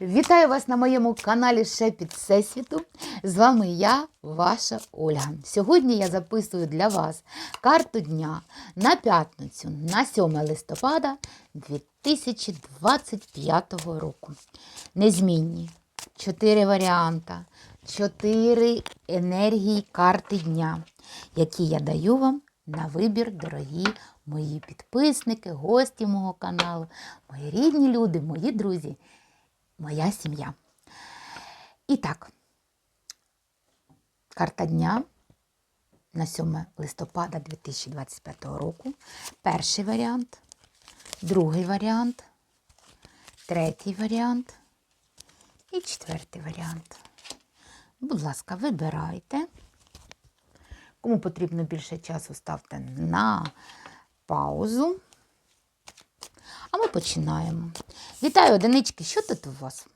Вітаю вас на моєму каналі Шепіт Всесвіту. З вами я, ваша Ольга. Сьогодні я записую для вас карту дня на п'ятницю, на 7 листопада 2025 року. Незмінні. Чотири варіанти, чотири енергії карти дня, які я даю вам на вибір, дорогі мої підписники, гості мого каналу, мої рідні люди, мої друзі моя сім'я. І так, карта дня на 7 листопада 2025 року. Перший варіант, другий варіант, третій варіант і четвертий варіант. Будь ласка, вибирайте. Кому потрібно більше часу, ставте на паузу. А ми починаємо. Вітаю, одинички. Що тут у вас?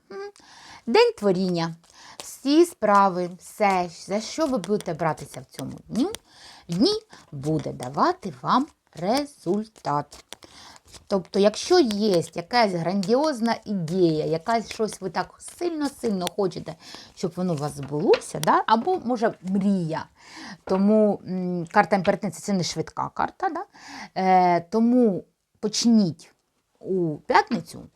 День творіння. Всі справи, все, за що ви будете братися в цьому дню, дні буде давати вам результат. Тобто, якщо є якась грандіозна ідея, якась щось ви так сильно-сильно хочете, щоб воно у вас збулося, да? або, може, мрія. Тому карта імператниці це не швидка карта, да? е, тому почніть у п'ятницю,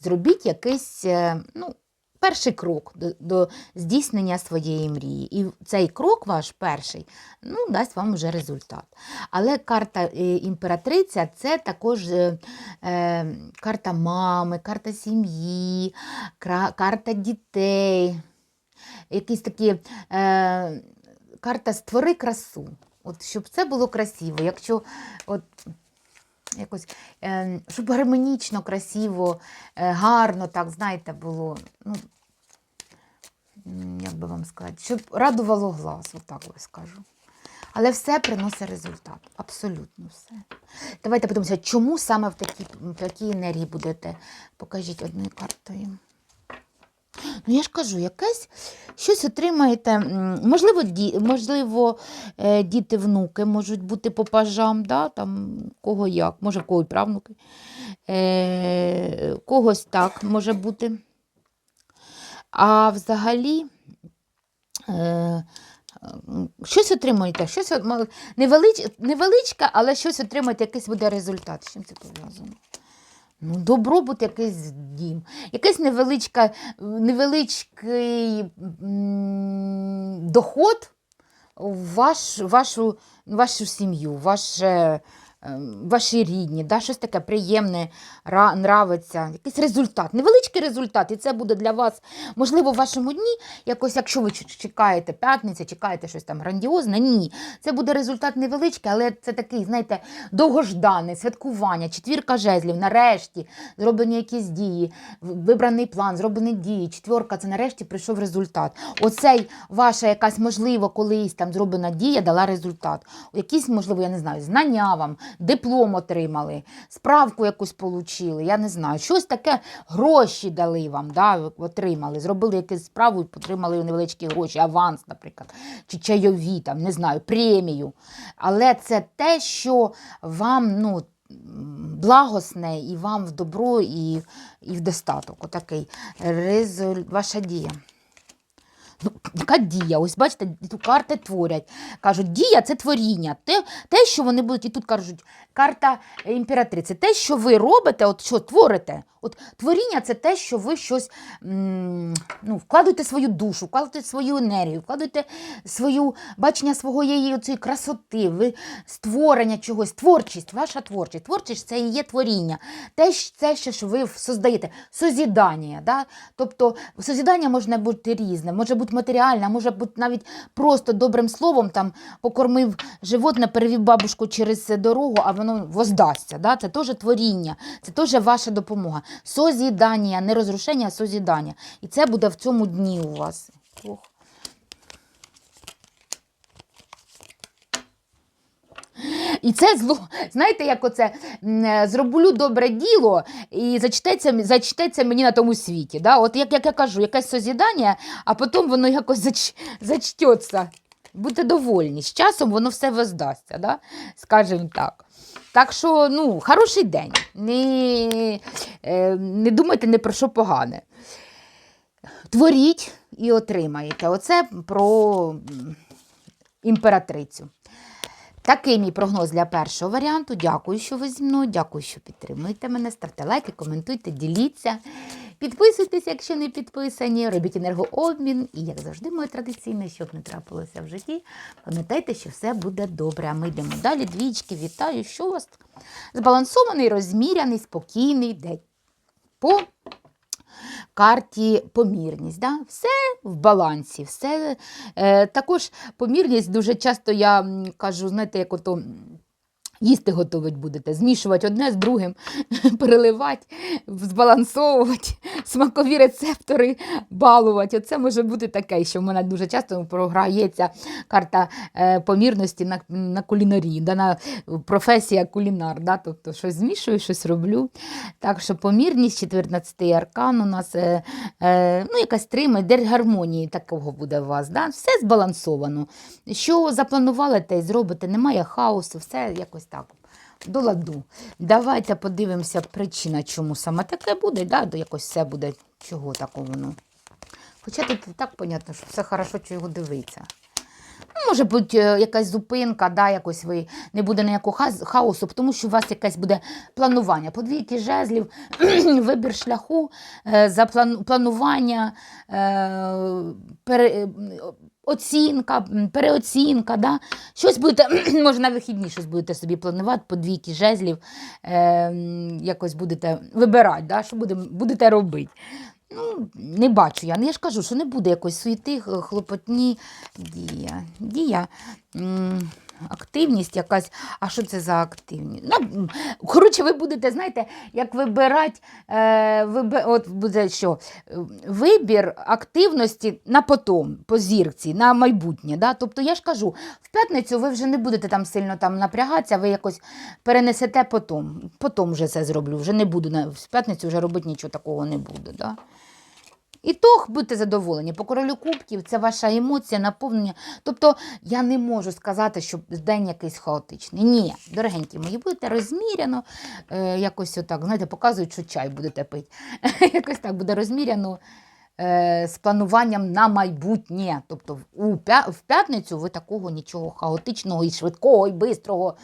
зробіть якийсь е, ну, перший крок до, до здійснення своєї мрії. І цей крок ваш перший ну, дасть вам вже результат. Але карта е, імператриця це також е, е, карта мами, карта сім'ї, карта дітей. Якісь такі е, карта створи красу. От, щоб це було красиво. Якщо от, якось, е, щоб гармонічно, красиво, е, гарно, так, знаєте, було. Ну, як би вам сказати, щоб радувало глаз, отак ось скажу. Але все приносить результат. Абсолютно все. Давайте подивимося, чому саме в такій, такій енергії будете. Покажіть одною картою. Ну, я ж кажу, якесь щось отримаєте. Можливо, ді, можливо е, діти, внуки можуть бути по пажам, да? там, кого як, може, в кого правнуки. Е, когось так може бути. А взагалі. Е, Щось отримуєте, щось невелич, невеличке, але щось отримаєте, якийсь буде результат. З чим це пов'язано? Ну, добробут якийсь дім, якийсь невеличка, невеличкий доход в ваш, вашу, вашу сім'ю, ваше, ваші рідні, да, щось таке приємне, ра, нравиться, якийсь результат, невеличкий результат, і це буде для вас, можливо, в вашому дні, якось, якщо ви чекаєте п'ятниця, чекаєте щось там грандіозне, ні. Це буде результат невеличкий, але це такий, знаєте, довгожданий, святкування, четвірка жезлів, нарешті зроблені якісь дії, вибраний план, зроблені дії, четвірка, це нарешті прийшов результат. Оцей ваша якась, можливо, колись там зроблена дія дала результат. Якісь, можливо, я не знаю, знання вам, диплом отримали, справку якусь отримали, я не знаю, щось таке, гроші дали вам, да, отримали, зробили якусь справу і отримали невеличкі гроші, аванс, наприклад, чи чайові, там, не знаю, премію. Але це те, що вам, ну, благосне і вам в добро, і, і в достаток. Отакий резуль... ваша дія. Ну, яка дія? Ось бачите, тут карти творять. Кажуть, дія це творіння. Те, те, що вони будуть, і тут кажуть, карта імператриці, те, що ви робите, от що творите. От творіння це те, що ви щось ну, вкладуєте свою душу, вкладуєте свою енергію, вкладуєте свою бачення своєї цієї красоти, ви створення чогось, творчість, ваша творчість. Творчість це і є творіння. Те, це що ви создаєте, созідання. Да? Тобто созідання може бути різне, може бути матеріальне, а може бути навіть просто добрим словом там покормив животне, перевів бабушку через дорогу, а воно воздасться. Да? Це теж творіння, це теж ваша допомога. Созідання, не розрушення, а созідання. І це буде в цьому дні у вас. Ох. І це зло, знаєте, як оце е, зроблю добре діло і зачтеться, зачтеться мені на тому світі. Да? От як, як я кажу, якесь созідання, а потім воно якось зач, зачтеться. Будьте довольні. З часом воно все воздасться, да? скажімо так. Так що, ну, хороший день. Не, е, не думайте не про що погане. Творіть і отримаєте. Оце про імператрицю. Такий мій прогноз для першого варіанту. Дякую, що ви зі мною. Дякую, що підтримуєте мене. Ставте лайки, коментуйте, діліться. Підписуйтесь, якщо не підписані, робіть енергообмін. І, як завжди, моє традиційне, щоб не трапилося в житті, пам'ятайте, що все буде добре. А ми йдемо далі. Двічки, вітаю, що у вас збалансований, розміряний, спокійний день. По карті помірність. Да? Все в балансі. Все, е, також помірність дуже часто я кажу, знаєте, як ото. Їсти готувати будете, змішувати одне з другим, переливати, збалансовувати, смакові рецептори балувати. Оце може бути таке, що в мене дуже часто програється карта е, помірності на, на кулінарії, да, на професія кулінар. Да, тобто щось змішую, щось роблю. Так що помірність, 14 аркан у нас е, е, ну, якась трима, де гармонії такого буде у вас. Да? Все збалансовано. Що запланували, те й зробите, немає хаосу, все якось так. До ладу. Давайте подивимося причина, чому саме таке буде, да? якось все буде, чого такого. Ну. Хоча тут так понятно, що все хорошо, його дивиться. Ну, може бути е, якась зупинка, да, якось ви не буде ніякого хаосу, тому що у вас якесь буде планування. Подвійки жезлів, вибір шляху, е, заплан- планування, е, пере, оцінка, переоцінка. Да? Щось будете, може на вихідні щось будете собі планувати, по двійки жезлів, е, якось будете вибирати, да? що будем, будете робити. Ну, не бачу я. Ну, я ж кажу, що не буде якоїсь суєти, хлопотні. Дія. Дія. Активність якась. А що це за активність? Ну, коротше, ви будете, знаєте, як вибирати, е, вибе- от буде що? Вибір активності на потом, по зірці, на майбутнє. Да? Тобто я ж кажу, в п'ятницю ви вже не будете там сильно там напрягатися, ви якось перенесете потом. Потом вже це зроблю. Вже не буду в п'ятницю вже робити нічого такого не буду. Да? І то будьте задоволені. По королю кубків це ваша емоція, наповнення. Тобто я не можу сказати, що день якийсь хаотичний. Ні, дорогенькі мої, будете розміряно, е, якось отак, знаєте, показують, що чай будете пити. якось так буде розміряно з плануванням на майбутнє. Тобто у в п'ятницю ви такого нічого хаотичного і швидкого, і бистрого,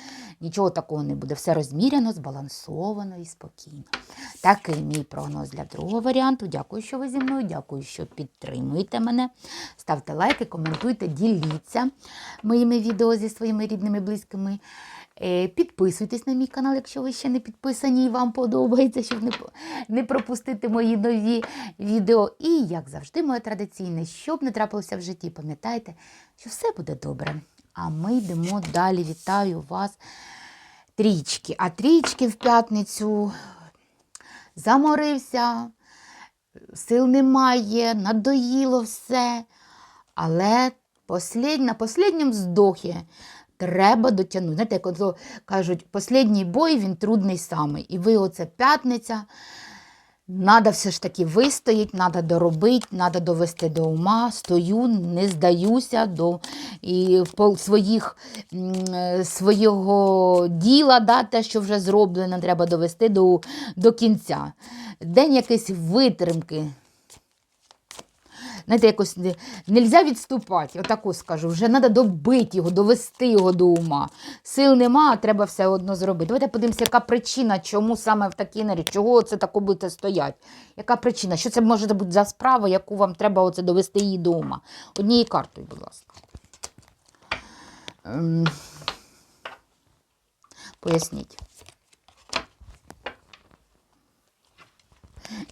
нічого такого не буде. Все розміряно, збалансовано і спокійно. Такий мій прогноз для другого варіанту. Дякую, що ви зі мною. Дякую, що підтримуєте мене. Ставте лайки, коментуйте, діліться моїми відео зі своїми рідними, близькими. Е, Підписуйтесь на мій канал, якщо ви ще не підписані і вам подобається, щоб не, пропустити мої нові відео. І, як завжди, моє традиційне, щоб не трапилося в житті, пам'ятайте, що все буде добре. А ми йдемо далі. Вітаю вас, трічки. А трічки в п'ятницю заморився, сил немає, надоїло все. Але на останньому здохі треба дотягнути. Знаєте, як ото кажуть, останній бой він трудний самий. І ви оце п'ятниця. Надо все ж таки вистоїть, треба доробити, треба довести до ума, стою, не здаюся до і своїх, е, свого діла, да, те, що вже зроблено, треба довести до, до кінця. День якийсь витримки. Знаєте, якось не можна відступати, отаку скажу. Вже треба добити його, довести його до ума. Сил нема, а треба все одно зробити. Давайте подивимося, яка причина, чому саме в такій нері, чого це тако будете стояти. Яка причина? Що це може бути за справа, яку вам треба оце довести її до ума? Однією картою, будь ласка. Ем, Поясніть.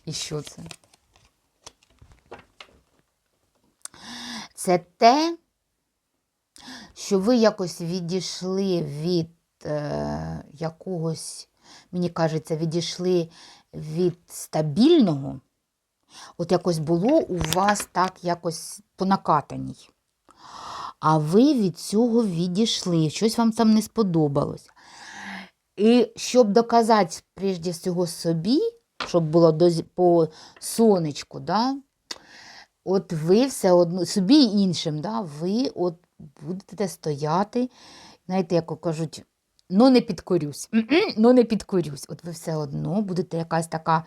І що це? Це те, що ви якось відійшли від е, якогось, мені кажеться, відійшли від стабільного. От якось було у вас так якось по накатаній. А ви від цього відійшли, щось вам там не сподобалось. І щоб доказати прежде всього собі, щоб було по сонечку, да, от ви все одно, собі і іншим, да, ви от будете стояти, знаєте, як кажуть, ну не підкорюсь, ну не підкорюсь. От ви все одно будете якась така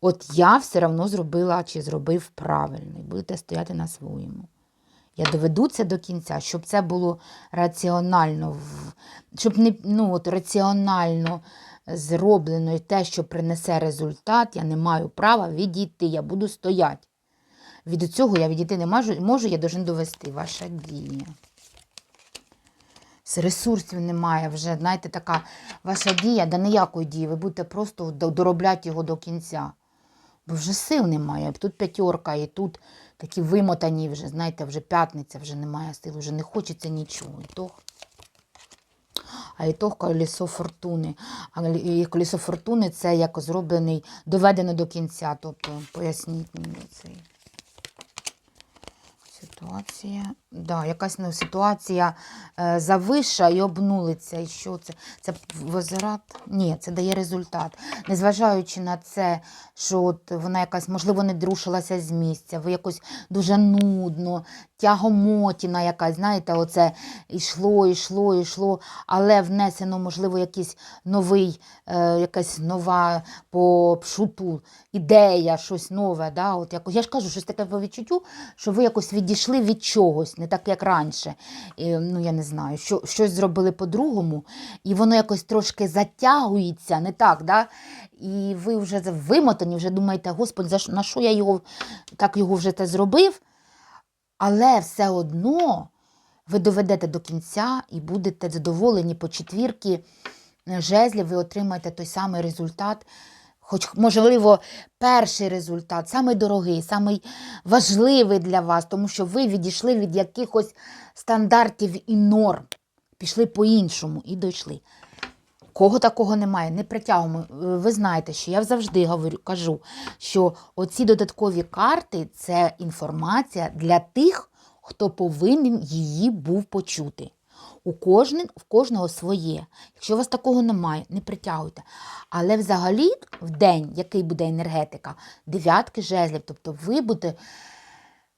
от я все одно зробила чи зробив правильно, і будете стояти на своєму. Я доведу це до кінця, щоб це було раціонально, щоб не ну, от, раціонально зроблено і те, що принесе результат, я не маю права відійти, я буду стояти. Від цього я відійти не можу, можу я должен довести ваша дія. З ресурсів немає вже, знаєте, така ваша дія, да ніякої дії, ви будете просто до- доробляти його до кінця. Бо вже сил немає. Тут п'ятерка, і тут такі вимотані вже, знаєте, вже п'ятниця, вже немає сил, вже не хочеться нічого. І то, а і то колесо фортуни. І колесо фортуни це як зроблений, доведено до кінця. Тобто, поясніть мені цей. to Ситуація. Да, якась ну, ситуація е, завиша і обнулиться. І що це? Це возврат? Ні, це дає результат. Незважаючи на це, що от вона якась, можливо, не друшилася з місця, ви якось дуже нудно, тягомотіна якась, знаєте, оце йшло, йшло, йшло, але внесено, можливо, якийсь новий, е, якась нова по пшуту ідея, щось нове. Да? От я ж кажу, щось таке по відчуттю, що ви якось відійшли від чогось, не так, як раніше. І, ну, я не знаю, що, щось зробили по-другому, і воно якось трошки затягується, не так, да? і ви вже вимотані, вже думаєте, Господи, за що, на що я його так його вже те зробив? Але все одно ви доведете до кінця і будете задоволені по четвірки е, жезлів, ви отримаєте той самий результат. Хоч, можливо, перший результат, самий дорогий, самий важливий для вас, тому що ви відійшли від якихось стандартів і норм, пішли по-іншому і дійшли. Кого такого немає, не притягуємо. Е, Ви знаєте, що я завжди говорю, кажу, що оці додаткові карти це інформація для тих, хто повинен її був почути. У кожен, в кожного своє. Якщо у вас такого немає, не притягуйте. Але взагалі в день, який буде енергетика, дев'ятки жезлів, тобто ви будете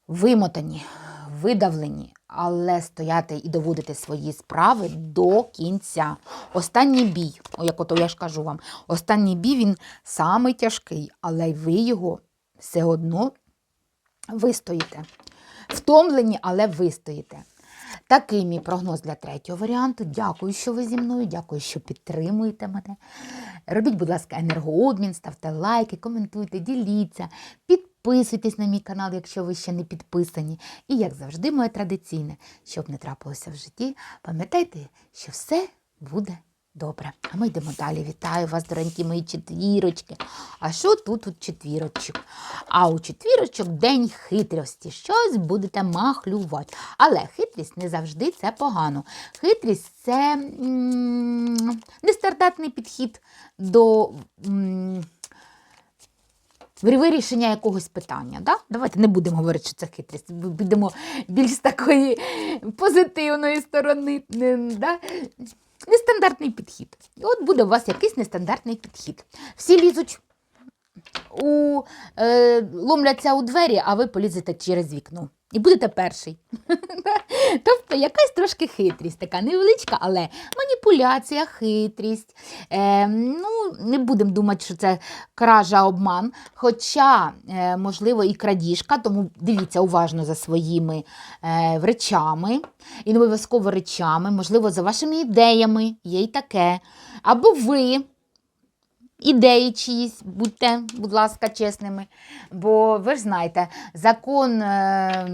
вимотані, видавлені, але стояти і доводити свої справи до кінця. Останній бій, як ото я ж кажу вам, останній бій він самий тяжкий, але ви його все одно вистоїте. Втомлені, але вистоїте. Такий мій прогноз для третього варіанту. Дякую, що ви зі мною, дякую, що підтримуєте мене. Робіть, будь ласка, енергообмін, ставте лайки, коментуйте, діліться, підписуйтесь на мій канал, якщо ви ще не підписані. І, як завжди, моє традиційне, щоб не трапилося в житті, пам'ятайте, що все буде добре. А ми йдемо далі. Вітаю вас, доренькі мої четвірочки. А що тут у четвірочок? А у четвірочок день хитрості. Щось будете махлювати. Але хитрість не завжди це погано. Хитрість це м, нестандартний підхід до. Вирішення якогось питання. Да? Давайте не будемо говорити, що це хитрість. Підемо більш такої позитивної сторони. Да? Нестандартний підхід. І от буде у вас якийсь нестандартний підхід. Всі лізуть у, е, ломляться у двері, а ви полізете через вікно. І будете перший. тобто якась трошки хитрість, така невеличка, але маніпуляція, хитрість. Е, ну, не будемо думати, що це кража, обман. Хоча, е, можливо, і крадіжка, тому дивіться уважно за своїми е, речами, і не обов'язково речами, можливо, за вашими ідеями, є й таке. Або ви ідеї чиїсь, будьте, будь ласка, чесними. Бо ви ж знаєте, закон е,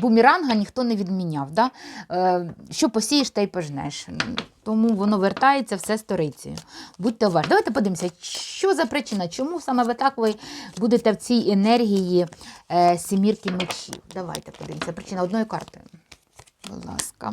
бумеранга ніхто не відміняв. Да? Е, що посієш, та й пожнеш. Тому воно вертається все сторицею. Будьте уважні. Давайте подивимося, що за причина, чому саме ви так ви будете в цій енергії е, сімірки мечів. Давайте подивимося. Причина одної карти. Будь ласка.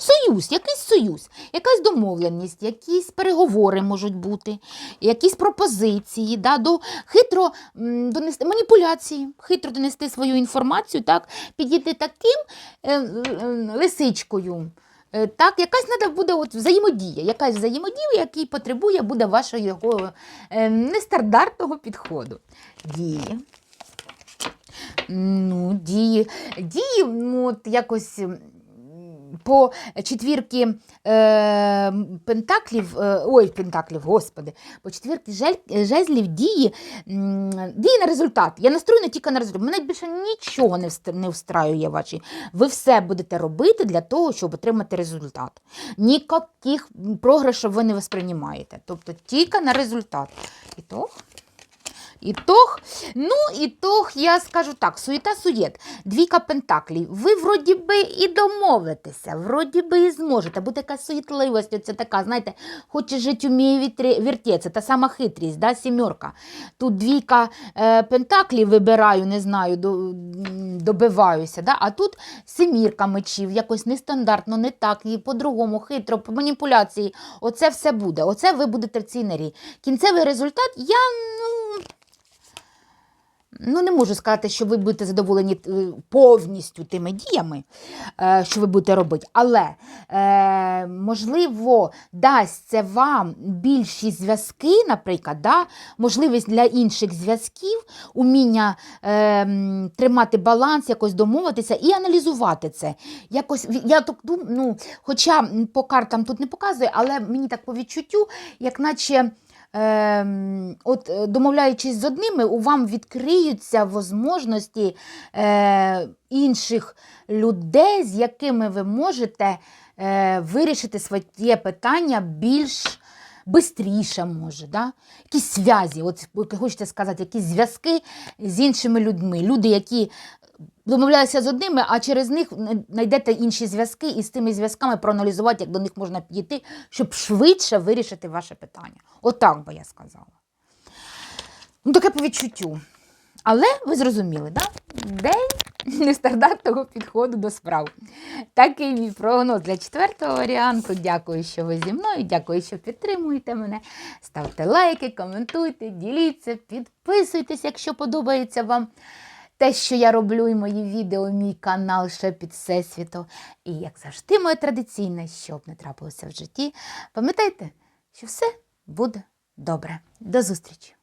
Союз, якийсь союз, якась домовленість, якісь переговори можуть бути, якісь пропозиції, да, до, хитро донести маніпуляції, хитро донести свою інформацію, так, підійти таким е, е, лисичкою. Е, Так, якась треба буде от взаємодія, якась взаємодія, який потребує буде вашого е, нестандартного підходу. Дії. Ну, дії, дії, ну, от якось по четвірки е, пентаклів, е, ой, пентаклів, господи, по четвірки жель- жезлів дії, дії на результат. Я настроєна тільки на результат. Мене більше нічого не, не встраює ваші. Ви все будете робити для того, щоб отримати результат. Ніяких програшів ви не восприймаєте. Тобто тільки на результат. І то. Ітог, ну, ітог, я скажу так, суєта суєт, двійка пентаклів. Ви вроді би і домовитеся, вроді би і зможете. Бо така суєтливість, оце така, знаєте, хоче жити, вміє вертеться, та сама хитрість, да, сімерка. Тут двійка е, пентаклів вибираю, не знаю, до, добиваюся. Да? А тут семірка мечів, якось нестандартно, не так, і по-другому, хитро, по маніпуляції. Оце все буде. Оце ви будете в цій нері. Кінцевий результат, я, ну. Ну, не можу сказати, що ви будете задоволені е, повністю тими діями, е, що ви будете робити, але е, можливо дасть це вам більші зв'язки, наприклад, да? можливість для інших зв'язків, уміння тримати баланс, якось домовитися і аналізувати це. Якось я так ну, хоча по картам тут не показує, але мені так по відчуттю, як наче. Ем, от, е, домовляючись з одними, у вам відкриються можливості е, інших людей, з якими ви можете е, вирішити своє питання більш бистріше, може. Да? Якісь зв'язі, от хочете сказати, якісь зв'язки з іншими людьми. Люди, які домовляються з одними, а через них знайдете інші зв'язки і з тими зв'язками проаналізувати, як до них можна підійти, щоб швидше вирішити ваше питання. Отак би я сказала. Ну, таке по відчуттю. Але ви зрозуміли, да? день нестандартного підходу до справ. Такий мій прогноз для четвертого варіанту. Дякую, що ви зі мною. Дякую, що підтримуєте мене. Ставте лайки, коментуйте, діліться, підписуйтесь, якщо подобається вам те, що я роблю, і мої відео, мій канал ще під всесвіту. І як завжди, моє традиційне, щоб не трапилося в житті, пам'ятайте, що все буде добре. До зустрічі!